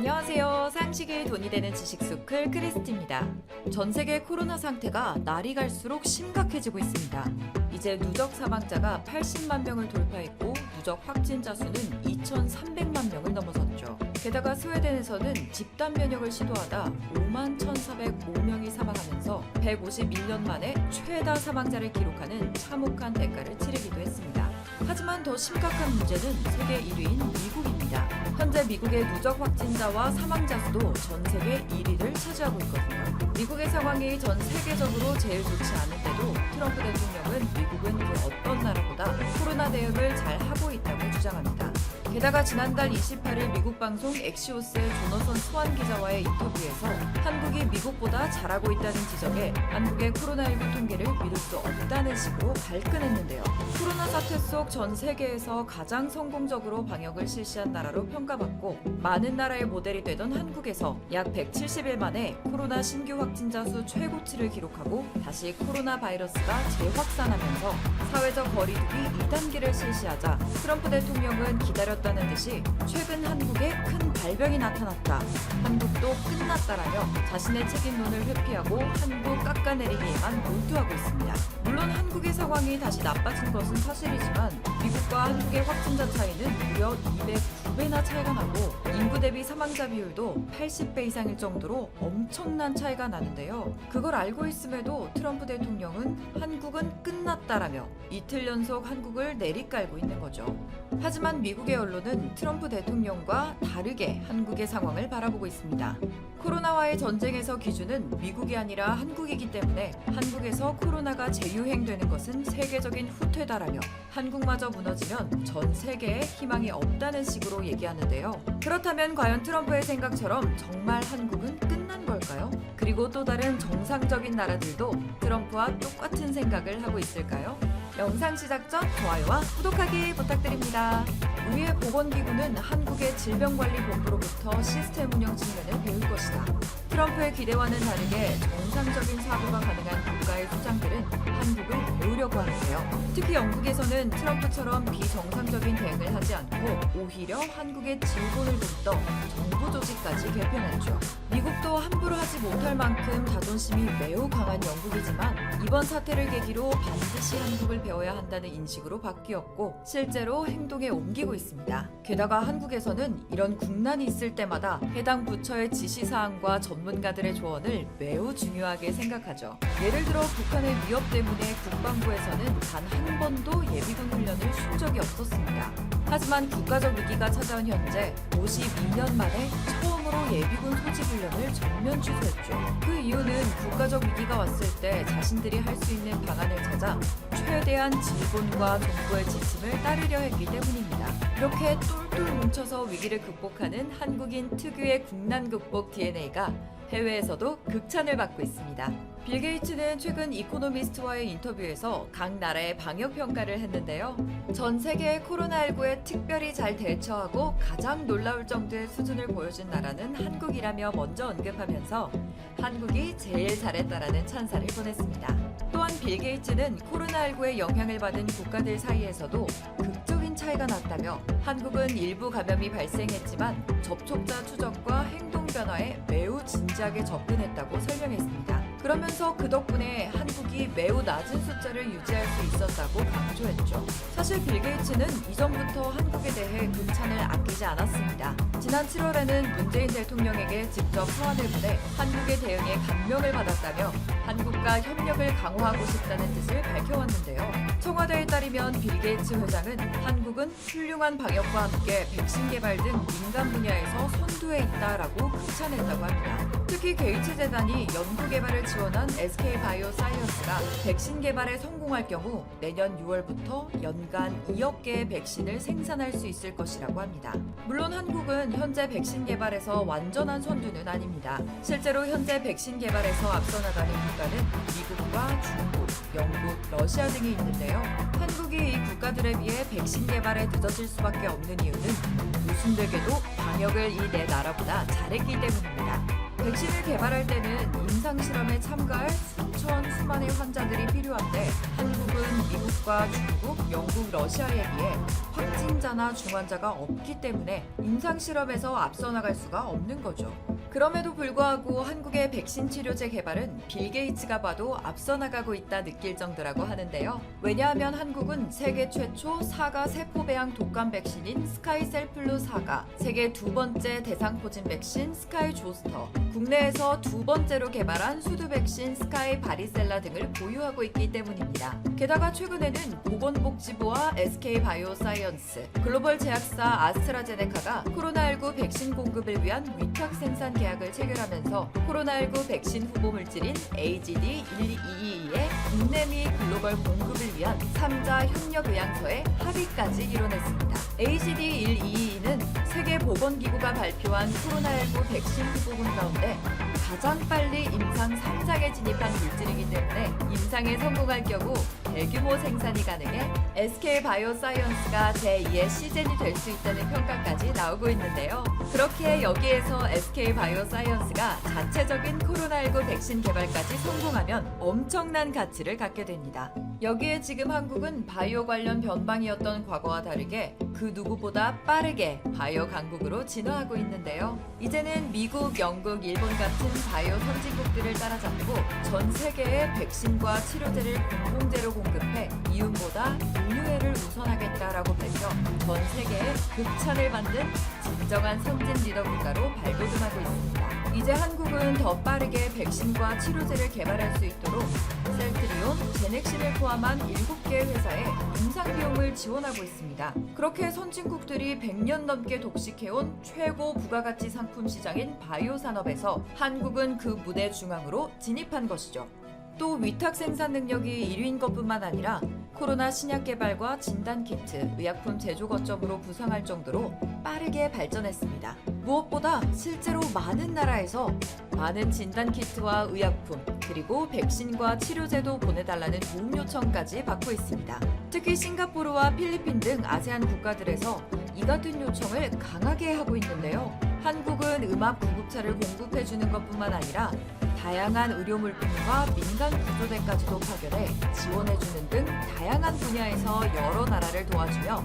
안녕하세요. 상식이 돈이 되는 지식수클 크리스티입니다. 전 세계 코로나 상태가 날이 갈수록 심각해지고 있습니다. 이제 누적 사망자가 80만 명을 돌파했고 누적 확진자 수는 2,300만 명을 넘어섰죠. 게다가 스웨덴에서는 집단 면역을 시도하다 5만 1,405명이 사망하면서 151년 만에 최다 사망자를 기록하는 참혹한 대가를 치르기도 했습니다. 하지만 더 심각한 문제는 세계 1위인 미국입니다. 현재 미국의 누적 확진자와 사망자 수도 전 세계 1위를 차지하고 있거든요. 미국의 상황이 전 세계적으로 제일 좋지 않은데도 트럼프 대통령은 미국은 그 어떤 나라보다 코로나 대응을 잘 하고 있다고 주장합니다. 게다가 지난달 28일 미국 방송 엑시오스의 조너선 스완 기자와의 인터뷰에서 한국이 미국보다 잘하고 있다는 지적에 한국의 코로나19 통계를 믿을 수 없다는 식으로 발끈했는데요. 코로나 사태 속 전 세계에서 가장 성공적으로 방역을 실시한 나라로 평가받고 많은 나라의 모델이 되던 한국에서 약 170일 만에 코로나 신규 확진자 수 최고치를 기록하고 다시 코로나 바이러스가 재확산하면서 사회적 거리두기 2단계를 실시하자 트럼프 대통령은 기다렸 다는 듯이 최근 한국에 큰 발병이 나타났다. 한국도 끝났다라며 자신의 책임론을 회피하고 한국 깎아내리기에만 몰두하고 있습니다. 물론 한국의 상황이 다시 나빠진 것은 사실이지만 미국과 한국의 확진자 차이는 무려 209배나 차이가 나고 인구 대비 사망자 비율도 80배 이상일 정도로 엄청난 차이가 나는데요. 그걸 알고 있음에도 트럼프 대통령은 한국은 끝났다라며 이틀 연속 한국을 내리깔고 있는 거죠. 하지만 미국의 언론은 트럼프 대통령과 다르게 한국의 상황을 바라보고 있습니다. 코로나와의 전쟁에서 기준은 미국이 아니라 한국이기 때문에 한국에서 코로나가 재유행되는 것은 세계적인 후퇴다라며 한국마저 무너지면 전 세계에 희망이 없다는 식으로 얘기하는데요. 그렇다 면 과연 트럼프의 생각처럼 정말 한국은 끝난 걸까요? 그리고 또 다른 정상적인 나라들도 트럼프와 똑같은 생각을 하고 있을까요? 영상 시작 전 좋아요와 구독하기 부탁드립니다. 우리의 보건기구는 한국의 질병관리본부로부터 시스템 운영 측면을 배울 것이다. 트럼프의 기대와는 다르게 정상적인 사고가 가능한 국가의 수장들은 한국을 배우려고 하는데요. 특히 영국에서는 트럼프처럼 비정상적인 대응을 하지 않고 오히려 한국의 질본을 돕던 조직까지 개편했죠. 미국도 함부로 하지 못할 만큼 자존심이 매우 강한 영국이지만 이번 사태를 계기로 반드시 한국을 배워야 한다는 인식으로 바뀌었고 실제로 행동에 옮기고 있습니다. 게다가 한국에서는 이런 국난이 있을 때마다 해당 부처의 지시사항과 전문가들의 조언을 매우 중요하게 생각하죠. 예를 들어 북한의 위협 때문에 국방부에서는 단 한 번도 예비군 훈련을 쉰 적이 없었습니다. 하지만 국가적 위기가 찾아온 현재 52년 만에 예비군 소집 훈련을 전면 취소했죠. 그 이유는 국가적 위기가 왔을 때 자신들이 할 수 있는 방안을 찾아 최대한 질본과 정부의 지침을 따르려 했기 때문입니다. 이렇게 똘똘 뭉쳐서 위기를 극복하는 한국인 특유의 국난 극복 DNA가 해외에서도 극찬을 받고 있습니다. 빌 게이츠는 최근 이코노미스트와의 인터뷰에서 각 나라의 방역 평가를 했는데요. 전 세계의 코로나19에 특별히 잘 대처하고 가장 놀라울 정도의 수준을 보여준 나라는 한국이라며 먼저 언급하면서 한국이 제일 잘했다라는 찬사를 보냈습니다. 또한 빌 게이츠는 코로나19의 영향을 받은 국가들 사이에서도 극적인 차이가 났다며 한국은 일부 감염이 발생했지만 접촉자 추적과 행동 변화에 매우 진지하게 접근했다고 설명했습니다. 그러면서 그 덕분에 한국이 매우 낮은 숫자를 유지할 수 있었다고 강조했죠. 사실 빌 게이츠는 이전부터 한국에 대해 극찬을 아끼지 않았습니다. 지난 7월에는 문재인 대통령에게 직접 서한을 보내 한국의 대응에 감명을 받았다며 한국과 협력을 강화하고 싶다는 뜻을 밝혀왔는데요. 청와대에 따르면 빌 게이츠 회장은 한국은 훌륭한 방역과 함께 백신 개발 등 민간 분야에서 선두에 있다라고 극찬했다고 합니다. 특히 게이츠 재단이 연구 개발을 지원한 SK 바이오사이언스가 백신 개발에 성공할 경우 내년 6월부터 연간 2억 개의 백신을 생산할 수 있을 것이라고 합니다. 물론 한국은 현재 백신 개발에서 완전한 선두는 아닙니다. 실제로 현재 백신 개발에서 앞서 나가는 국가는 미국과 중국, 영국, 러시아 등이 있는데요. 한국이 이 국가들에 비해 백신 개발에 늦어질 수밖에 없는 이유는 웃음되게도 방역을 이 네 나라보다 잘했기 때문입니다. 백신을 개발할 때는 임상 실험에 참가할 수천 수만의 환자들이 필요한데 한국은 미국과 중국, 영국, 러시아에 비해 확진자나 중환자가 없기 때문에 임상 실험에서 앞서 나갈 수가 없는 거죠. 그럼에도 불구하고 한국의 백신 치료제 개발은 빌 게이츠가 봐도 앞서 나가고 있다 느낄 정도라고 하는데요. 왜냐하면 한국은 세계 최초 사가 세포 배양 독감 백신인 스카이셀플루 사가, 세계 두 번째 대상 포진 백신 스카이 조스터, 국내에서 두 번째로 개발한 수두 백신 스카이 바리셀라 등을 보유하고 있기 때문입니다. 게다가 최근에는 보건복지부와 SK 바이오사이언스, 글로벌 제약사 아스트라제네카가 코로나19 백신 공급을 위한 위탁 생산 계약을 체결하면서 코로나19 백신 후보 물질인 AGD1222의 국내 및 글로벌 공급을 위한 3자 협력 의향서에 합의까지 이뤄냈습니다. AGD1222는 세계보건기구가 발표한 코로나19 백신 후보군 가운데 가장 빨리 임상 3상에 진입한 물질이기 때문에 임상에 성공할 경우 대규모 생산이 가능해 SK 바이오사이언스가 제2의 시즌이 될 수 있다는 평가까지 나오고 있는데요. 그렇게 여기에서 SK 바이오사이언스가 자체적인 코로나19 백신 개발까지 성공하면 엄청난 가치를 갖게 됩니다. 여기에 지금 한국은 바이오 관련 변방이었던 과거와 다르게 그 누구보다 빠르게 바이오 강국으로 진화하고 있는데요. 이제는 미국, 영국, 일본 같은 바이오 선진국들을 따라잡고 전 세계에 백신과 치료제를 공공재로 공급해 이윤보다 인류애를 우선하겠다라고 밝혀 전 세계에 극찬을 받는 진정한 선진 리더 국가로 발돋움하고 있습니다. 이제 한국은 더 빠르게 백신과 치료제를 개발할 수 있도록 셀트리온, 제넥신을 포함한 7개 회사에 임상 비용을 지원하고 있습니다. 그렇게 선진국들이 100년 넘게 독식해온 최고 부가가치 상품 시장인 바이오 산업에서 한국은 그 무대 중앙으로 진입한 것이죠. 또 위탁 생산 능력이 1위인 것뿐만 아니라 코로나 신약 개발과 진단 키트, 의약품 제조 거점으로 부상할 정도로 빠르게 발전했습니다. 무엇보다 실제로 많은 나라에서 많은 진단 키트와 의약품, 그리고 백신과 치료제도 보내달라는 도움 요청까지 받고 있습니다. 특히 싱가포르와 필리핀 등 아세안 국가들에서 이 같은 요청을 강하게 하고 있는데요. 한국은 음압 구급차를 공급해주는 것뿐만 아니라 다양한 의료 물품과 민간 구조대까지도 파견해 지원해주는 등 다양한 분야에서 여러 나라를 도와주며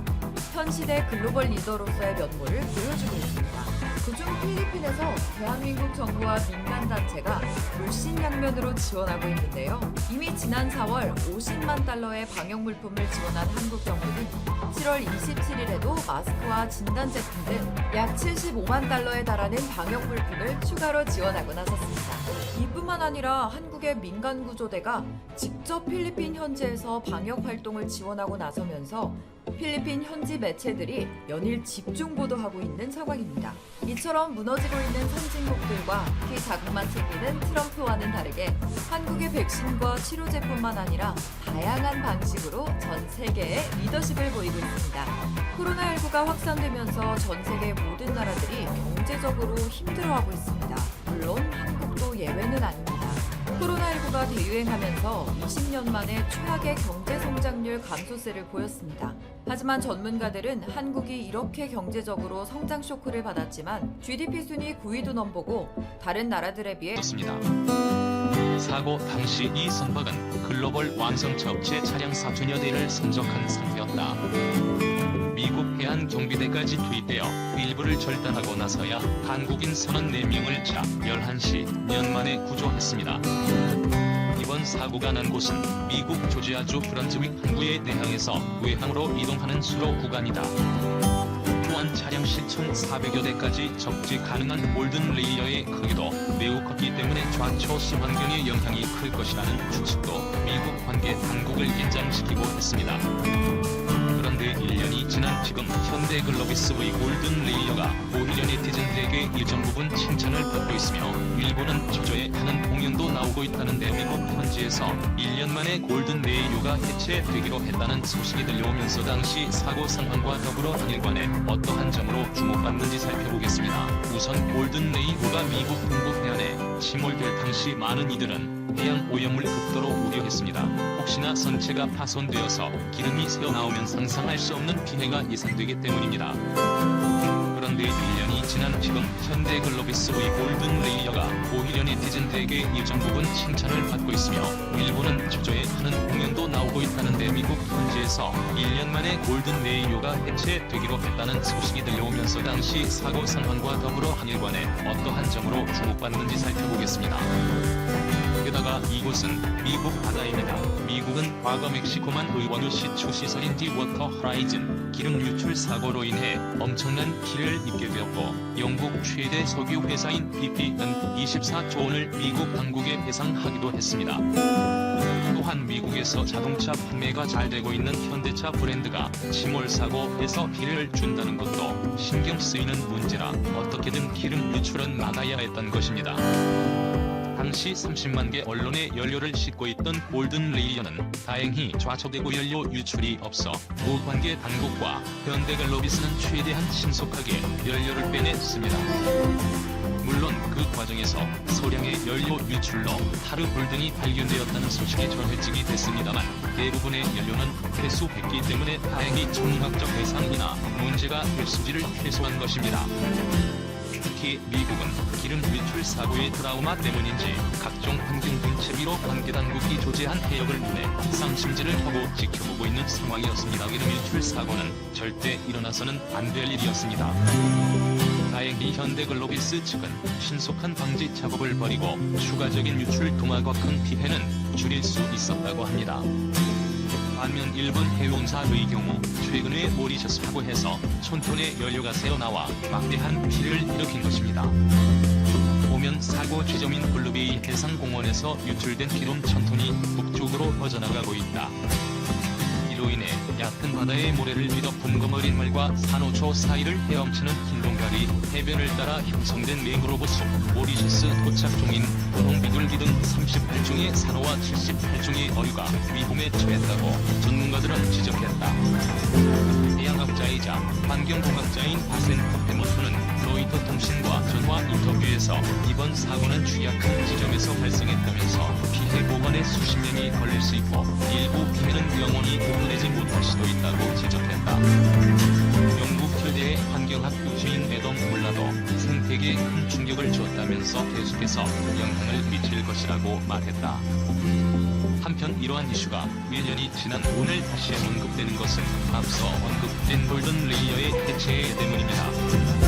현 시대 글로벌 리더로서의 면모를 보여주고 있습니다. 그중 필리핀에서 대한민국 정부와 민간 단체가 물신양면으로 지원하고 있는데요. 이미 지난 4월 50만 달러의 방역 물품을 지원한 한국 정부는 7월 27일에도 마스크와 진단 제품 등 약 75만 달러에 달하는 방역 물품을 추가로 지원하고 나섰습니다. 이뿐만 아니라 한국의 민간 구조대가 직접 필리핀 현지에서 방역 활동을 지원하고 나서면서 필리핀 현지 매체들이 연일 집중 보도하고 있는 상황입니다. 이처럼 무너지고 있는 선진국들과 키 자국만 챙기는 트럼프와는 다르게 한국의 백신과 치료제뿐만 아니라 다양한 방식으로 전 세계에 리더십을 보이고 있습니다. 코로나19가 확산되면서 전 세계 모든 나라들이 경제적으로 힘들어하고 있습니다. 물론 한국도 예외는 아닙니다. 코로나19가 대유행하면서 20년 만에 최악의 경제 성장률 감소세를 보였습니다. 하지만 전문가들은 한국이 이렇게 경제적으로 성장 쇼크를 받았지만 GDP 순위 9위도 넘보고 다른 나라들에 비해 있습니다. 사고 당시 이 선박은 글로벌 완성차 업체 차량 4천여 대를 선적한 상태였다. 미국 해안 경비대까지 투입되어 그 일부를 절단하고 나서야 한국인 선원 4명을 차 11시 년 만에 구조했습니다. 이번 사고가 난 곳은 미국 조지아주 브런즈윅 항구에 대항해서 외항으로 이동하는 수로 구간이다. 또한 차량 시총 400여 대까지 적지 가능한 골든 레이어의 크기도 매우 컸기 때문에 좌초시 환경의 영향이 클 것이라는 추측도 미국 관계 당국을 긴장시키고 했습니다. 그런데 1년이 지난 지금 현대 글로비스의 골든 레이어가 오히려 네티즌들에게 일정 부분 칭찬을 받고 있으며 일본은 주저해하는 공연도 나오고 있다는데 미국 현지에서 1년 만에 골든 레이어가 해체되기로 했다는 소식이 들려오면서 당시 사고 상황과 더불어 일관에 어떠한 점으로 주목받는지 살펴보겠습니다. 우선 골든 레이어가 미국 동부 해안에 침몰될 당시 많은 이들은 해양 오염을 극도로 우려했습니다. 혹시나 선체가 파손되어서 기름이 새어나오면 상상할 수 없는 피해가 예상되기 때문입니다. 그런데 1년이 지난 지금 현대글로비스의 골든 레이어가 오히려 네티즌들에게 일정 부분 칭찬을 받고 있으며 일본은 주저에 하는 공연도 나오고 있다는데 미국 현지에서 1년 만에 골든 레이어가 해체되기로 했다는 소식이 들려오면서 당시 사고 상황과 더불어 한일 간에 어떠한 점으로 주목받는지 살펴보겠습니다. 게다가 이곳은 미국 바다입니다. 미국은 과거 멕시코만 의원유 시추 시설인 디워터 호라이즌 기름 유출 사고로 인해 엄청난 피해를 입게 되었고 영국 최대 석유 회사인 BP는 24조 원을 미국 당국에 배상하기도 했습니다. 또한 미국에서 자동차 판매가 잘 되고 있는 현대차 브랜드가 침몰 사고에서 피해를 준다는 것도 신경 쓰이는 문제라 어떻게든 기름 유출은 막아야 했던 것입니다. 당시 30만 개 언론의 연료를 싣고 있던 골든 레이어는 다행히 좌초되고 연료 유출이 없어 두 관계 당국과 현대글로비스는 최대한 신속하게 연료를 빼냈습니다. 물론 그 과정에서 소량의 연료 유출로 타르불 등이 발견되었다는 소식이 전해지게 됐습니다만 대부분의 연료는 회수했기 때문에 다행히 청각적 배상이나 문제가 될 수지를 최소한 것입니다. 특히 미국은 기름 유출 사고의 트라우마 때문인지 각종 환경 분체비로 관계 당국이 조제한 해역을 눈에 상심지를 하고 지켜보고 있는 상황이었습니다. 기름 유출 사고는 절대 일어나서는 안 될 일이었습니다. 다행히 현대글로비스 측은 신속한 방지 작업을 벌이고 추가적인 유출 동화과 큰 피해는 줄일 수 있었다고 합니다. 반면 일본 해운사의 경우 최근에 모리셔스라고 해서 촌톤의 연료가 새어나와 막대한 피해를 일으킨 것입니다. 보면 사고 지점인 블루베이 해상공원에서 유출된 기름 천톤이 북쪽으로 퍼져나가고 있다. 이로 인해 얕은 바다의 모래를 밀어 붕거머린 말과 산호초 사이를 헤엄치는 흰 동갈이 해변을 따라 형성된 맹그로브 숲, 모리셔스 도착 중인 분홍 비둘기 등 38종의 산호와 78종의 어류가 위험에 처했다고 전문가들은 지적했다. 해양학자이자 환경공학자인 바센 커페모토는 로 이터 통신과 전화 인터뷰에서 이번 사고는 취약한 지점에서 발생했다면서 피해 보관에 수십 년이 걸릴 수 있고 일부 피해는 영원히 복구되지 못할 수도 있다고 지적했다. 영국 교대의 환경학 교수인 에덤 몰라도 생태계에 큰 충격을 줬다면서 계속해서 영향을 미칠 것이라고 말했다. 한편 이러한 이슈가 1년이 지난 오늘 다시 언급되는 것은 앞서 언급된 골든 레이어의 해체 때문입니다.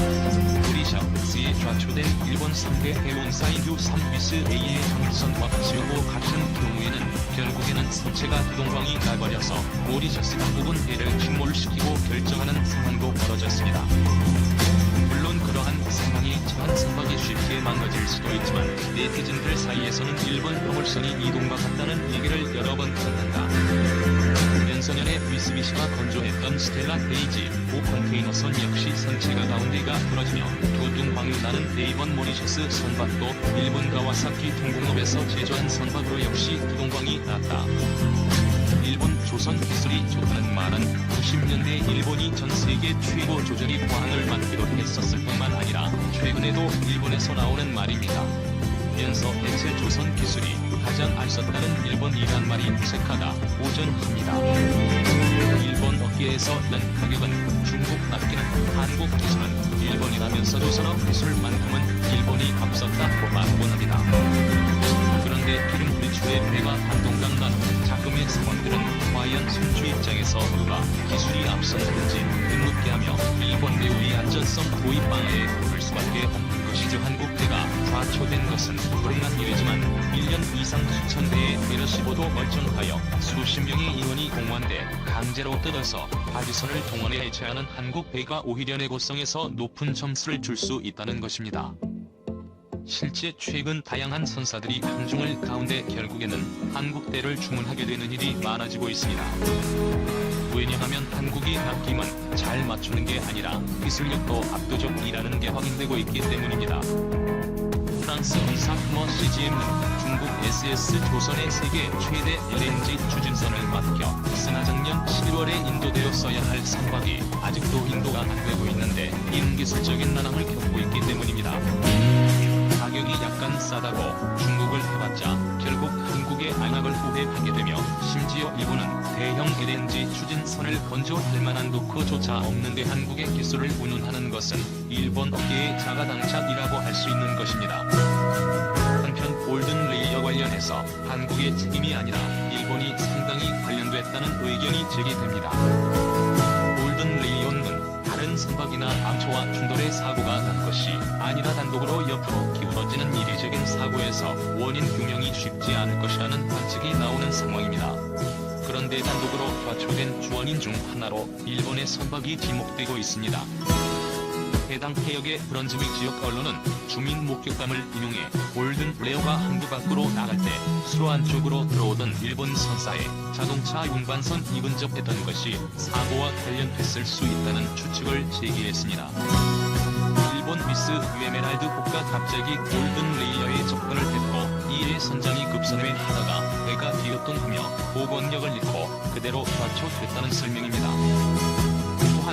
브리셔스에 좌초된 일본 3대 해운사인 U3비스 A의 항선과 지우고 같은 경우에는 결국에는 선체가 두동강이 나버려서 모리셔스 당국은 해를 침몰시키고 결정하는 상황도 벌어졌습니다. 물론 그러한 상황이 처한 선박이 쉽게 망가질 수도 있지만 네티즌들 사이에서는 일본 화물선이 이동과 같다는 얘기를 여러 번 듣는 다. 연소년에 미쓰비시가 건조했던 스텔라 데이지 5 컨테이너선 역시 선체가 가운데가 부러지며 두둥방이 나는 네이번 모리셔스 선박도 일본 가와사키 통공업에서 제조한 선박으로 역시 두둥방이 났다. 일본 조선 기술이 좋다는 말은 90년대 일본이 전 세계 최고 조절이 과항을 맡기로 했었을 뿐만 아니라 최근에도 일본에서 나오는 말입니다. 면서 대체 조선 기술이 가장 알섰다는 일본이란 말이 무색하다 오전합니다. 일본 업계에서 난 가격은 중국 납기는 한국 기술은 일본이라면서도 산업 기술만큼은 일본이 앞섰다고 말하곤 합니다. 그런데 기름 배출의 배가 반동강 난 자금의 상황들은 과연 선주 입장에서 누가 기술이 앞섰는지 의문게 하며 일본 배우의 안전성 도입 방해에 수밖에 없는 것이죠. 한국 배가 좌초된 것은 불행한 일이지만 1년 이상 수천 대의 배러시보도 멀쩡하여 수십 명의 인원이 공원돼 강제로 뜯어서 바지선을 동원해 해체하는 한국 배가 오히려 내고성에서 높은 점수를 줄 수 있다는 것입니다. 실제 최근 다양한 선사들이 함중을 가운데 결국에는 한국대를 주문하게 되는 일이 많아지고 있습니다. 왜냐하면 한국이 납기만 잘 맞추는 게 아니라 기술력도 압도적이라는 게 확인되고 있기 때문입니다. 프랑스 이사크머 CGM은 중국 SS 조선의 세계 최대 LNG 추진선을 맡겨 쓰나 작년 11월에 인도되었어야 할 선박이 아직도 인도가 안 되고 있는데 이는 기술적인 난항을 겪고 있기 때문입니다. 약간 싸다고 중국을 해봤자 결국 한국의 안악을 후회하게 되며 심지어 일본은 대형 LNG 추진선을 건조할 만한 도커조차 없는데 한국의 기술을 운운하는 것은 일본 업계의 자가당착이라고 할 수 있는 것입니다. 한편 골든 레이어 관련해서 한국의 책임이 아니라 일본이 상당히 관련됐다는 의견이 제기됩니다. 선박이나 암초와 충돌의 사고가 난 것이 아니라 단독으로 옆으로 기울어지는 이례적인 사고에서 원인 규명이 쉽지 않을 것이라는 관측이 나오는 상황입니다. 그런데 단독으로 과초된 주원인 중 하나로 일본의 선박이 지목되고 있습니다. 해당 해역의 브런즈윅 지역 언론은 주민 목격담을 인용해 골든 레어가 항구 밖으로 나갈 때 수로안 쪽으로 들어오던 일본 선사의 자동차 운반선 이근접했던 것이 사고와 관련됐을 수 있다는 추측을 제기했습니다. 일본 미스 유에메랄드 호가 갑자기 골든 레이어에 접근을 했고 이에 선장이 급선회 하다가 배가 비역동하며 보건력을 잃고 그대로 좌초됐다는 설명입니다.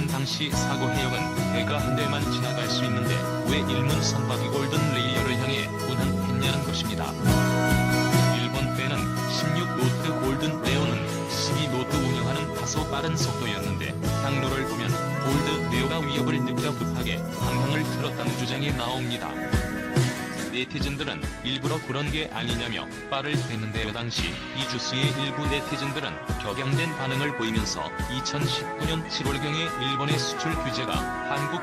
또한 당시 사고 해역은 배가 한 대만 지나갈 수 있는데 왜 일문 선박이 골든 레이어를 향해 운항했냐는 것입니다. 일본 배는 16노트 골든 레어는 12노트 운영하는 다소 빠른 속도였는데 항로를 보면 골드 레어가 위협을 느껴 급하게 방향을 틀었다는 주장이 나옵니다. 네티즌들은 일부러 그런 게 아니냐며 빠를 댔는데요. 당시 이 주스의 일부 네티즌들은 격양된 반응을 보이면서 2019년 7월경에 일본의 수출 규제가 한국